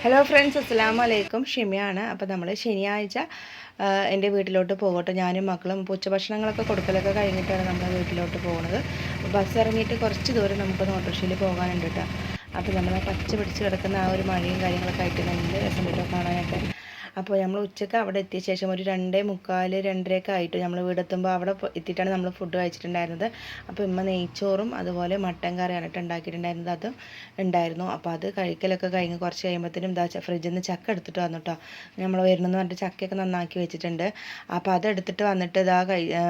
Hello friends അസ്സാം വലൈക്കും ഷിമയാണ് അപ്പോൾ നമ്മൾ ശനിയാഴ്ച എന്റെ വീട്ടിലോട്ട് പോകട്ടെ. ഞാനും മക്കളും ഉച്ചഭക്ഷണങ്ങളൊക്കെ കൊടുക്കലൊക്കെ കഴിഞ്ഞിട്ടാണ് നമ്മൾ വീട്ടിലോട്ട് പോകുന്നത് ബസ് ഇറങ്ങിയിട്ട് കുറച്ച് ദൂരം നമുക്ക് ഓട്ടോറിക്ഷയിൽ പോകാനുണ്ട് കേട്ടോ അപ്പോൾ നമ്മൾ പച്ച പിടിച്ച് കിടക്കുന്ന ആ ഒരു മഴയും കാര്യങ്ങളൊക്കെ ആയിട്ട് നല്ല രസം കേട്ടോ കാണാനായിട്ട്. അപ്പോൾ നമ്മൾ ഉച്ചയ്ക്ക് അവിടെ എത്തിയ ശേഷം ഒരു രണ്ടേ മുക്കാൽ രണ്ടരയൊക്കെ ആയിട്ട് നമ്മൾ വീടെത്തുമ്പോൾ അവിടെ എത്തിയിട്ടാണ് നമ്മൾ ഫുഡ് കഴിച്ചിട്ടുണ്ടായിരുന്നത്. അപ്പോൾ ഇമ്മ നെയ്ച്ചോറും അതുപോലെ മട്ടൻ കറിയാണ് കേട്ടോ ഉണ്ടാക്കിയിട്ടുണ്ടായിരുന്നത്. അതും ഉണ്ടായിരുന്നു. അപ്പോൾ അത് കഴിക്കലൊക്കെ കഴിഞ്ഞ് കുറച്ച് കഴിയുമ്പോഴത്തേനും എന്താ ഫ്രിഡ്ജിൽ നിന്ന് ചക്ക എടുത്തിട്ട് വന്നു കേട്ടോ നമ്മൾ വരുന്നെന്ന് പറഞ്ഞിട്ട് ചക്കയൊക്കെ നന്നാക്കി വെച്ചിട്ടുണ്ട്. അപ്പോൾ അത് എടുത്തിട്ട് വന്നിട്ട് ഇതാ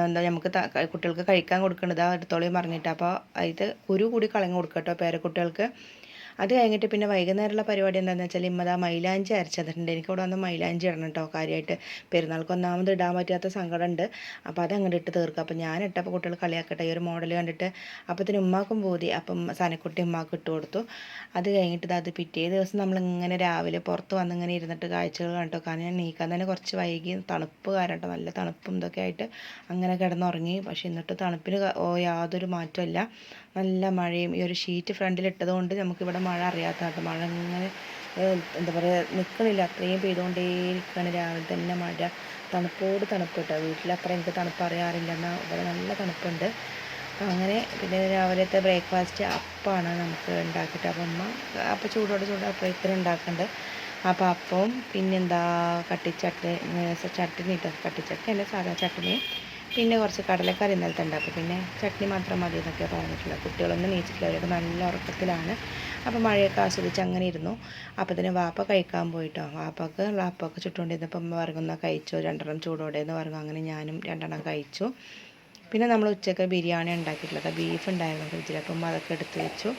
എന്താ നമുക്ക് കുട്ടികൾക്ക് കഴിക്കാൻ കൊടുക്കേണ്ടത് ആ എടുത്തോളിയും പറഞ്ഞിട്ട്. അപ്പോൾ ഇത് കുരു കൂടി കളഞ്ഞു കൊടുക്കട്ടോ കേട്ടോ പേരക്കുട്ടികൾക്ക്. അത് കഴിഞ്ഞിട്ട് പിന്നെ വൈകുന്നേരമുള്ള പരിപാടി എന്താണെന്ന് വെച്ചാൽ ഇമ്മതാ മൈലാഞ്ചി അരച്ചതിട്ടുണ്ട്. എനിക്ക് ഇവിടെ വന്ന് മൈലാഞ്ചി ഇടണം കേട്ടോ കാര്യമായിട്ട് പെരുന്നാൾക്ക് ഒന്നാമത് ഇടാൻ പറ്റാത്ത സങ്കടമുണ്ട്. അപ്പോൾ അത് അങ്ങോട്ട് ഇട്ട് തീർക്കുക അപ്പോൾ ഞാൻ ഇട്ടപ്പോൾ കുട്ടികൾ കളിയാക്കട്ടെ ഈ ഒരു മോഡൽ കണ്ടിട്ട്. അപ്പത്തിന് ഉമ്മാക്കും പോതി. അപ്പം സനക്കുട്ടി ഉമ്മാക്ക് ഇട്ട് കൊടുത്തു. അത് കഴിഞ്ഞിട്ട് അത് പിറ്റേ ദിവസം നമ്മളിങ്ങനെ രാവിലെ പുറത്ത് വന്ന് ഇങ്ങനെ ഇരുന്നിട്ട് കാഴ്ചകൾ കണ്ടോ. കാരണം ഞാൻ നീക്കാൻ തന്നെ കുറച്ച് വൈകി. തണുപ്പ് കാരണം കേട്ടോ നല്ല തണുപ്പും ഇതൊക്കെ ആയിട്ട് അങ്ങനെ കിടന്നുറങ്ങി. പക്ഷേ എന്നിട്ട് തണുപ്പിന് യാതൊരു മാറ്റമില്ല നല്ല മഴയും ഈ ഒരു ഷീറ്റ് ഫ്രണ്ടിൽ ഇട്ടതുകൊണ്ട് നമുക്കിവിടെ മഴ അറിയാത്ത കേട്ടോ മഴ ഇങ്ങനെ എന്താ പറയുക നിൽക്കണില്ല അത്രയും പെയ്തുകൊണ്ടേയിരിക്കുകയാണ് രാവിലെ തന്നെ മഴ. തണുപ്പോട് തണുപ്പ് കേട്ടോ. വീട്ടിൽ അത്ര എനിക്ക് തണുപ്പ് അറിയാറില്ല. എന്നാൽ ഇവിടെ നല്ല തണുപ്പുണ്ട്. അപ്പം അങ്ങനെ പിന്നെ രാവിലത്തെ ബ്രേക്ക്ഫാസ്റ്റ് അപ്പാണ് നമുക്ക് ഉണ്ടാക്കിയിട്ട്. അപ്പം അമ്മ അപ്പം ചൂടോടെ ചൂട് ഇത്ര ഉണ്ടാക്കുന്നുണ്ട് അപ്പോൾ അപ്പവും പിന്നെന്താ കട്ടിച്ചട്ടി ചട്ടിനി ഇട്ടോ കട്ടിച്ചട്ടി അല്ല സാധാ ചട്ടിനിയും പിന്നെ കുറച്ച് കടലക്കറി ഇന്നലത്തെ ഉണ്ട് അപ്പോൾ പിന്നെ ചട്നി മാത്രം മതി എന്നൊക്കെ പറഞ്ഞിട്ടുള്ളത് കുട്ടികളൊന്നും നീച്ചിട്ടില്ല. അവരൊക്കെ നല്ല ഉറക്കത്തിലാണ്. അപ്പോൾ മഴയൊക്കെ ആസ്വദിച്ച് അങ്ങനെ ഇരുന്നു. അപ്പോൾ തന്നെ വാപ്പ കഴിക്കാൻ പോയിട്ടോ. വാപ്പക്ക് വാപ്പൊക്കെ ചുറ്റുകൊണ്ടിരുന്നപ്പോൾ അമ്മ പറയുന്ന കഴിച്ചു? രണ്ടെണ്ണം ചൂടോടെ എന്ന് പറഞ്ഞു. അങ്ങനെ ഞാനും രണ്ടെണ്ണം കഴിച്ചു. പിന്നെ നമ്മൾ ഉച്ചയ്ക്ക് ബിരിയാണി ഉണ്ടാക്കിയിട്ടുള്ളത്. ബീഫ് ഉണ്ടായിരുന്നു ഫ്രിഡ്ജിൽ. അപ്പം അതൊക്കെ എടുത്ത് വെച്ചു.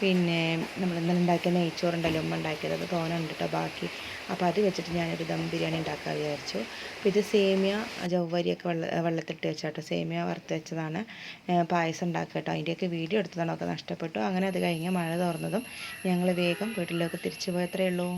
പിന്നെ നമ്മൾ ഇന്നലെ ഉണ്ടാക്കിയ നെയ്ച്ചോറുണ്ടല്ലോ ഉമ്മ ഉണ്ടാക്കിയത്. അത് തോന ഉണ്ട് കേട്ടോ ബാക്കി. അപ്പോൾ അത് വെച്ചിട്ട് ഞാനൊരു ദം ബിരിയാണി ഉണ്ടാക്കാൻ വിചാരിച്ചു. അപ്പോൾ ഇത് സേമിയ ജൗവരിയൊക്കെ വെള്ള വെള്ളത്തിട്ട് വെച്ചാട്ടോ. സേമിയ വറുത്ത് വെച്ചതാണ്. പായസം ഉണ്ടാക്കുക കേട്ടോ അതിന്റെയൊക്കെ വീഡിയോ എടുത്തതാണ്. ഒക്കെ നഷ്ടപ്പെട്ടു. അങ്ങനെ അത് കഴിഞ്ഞ് മഴ തോർന്നതും ഞങ്ങൾ വേഗം വീട്ടിലേക്ക് തിരിച്ചു പോയത്രേ ഉള്ളൂ.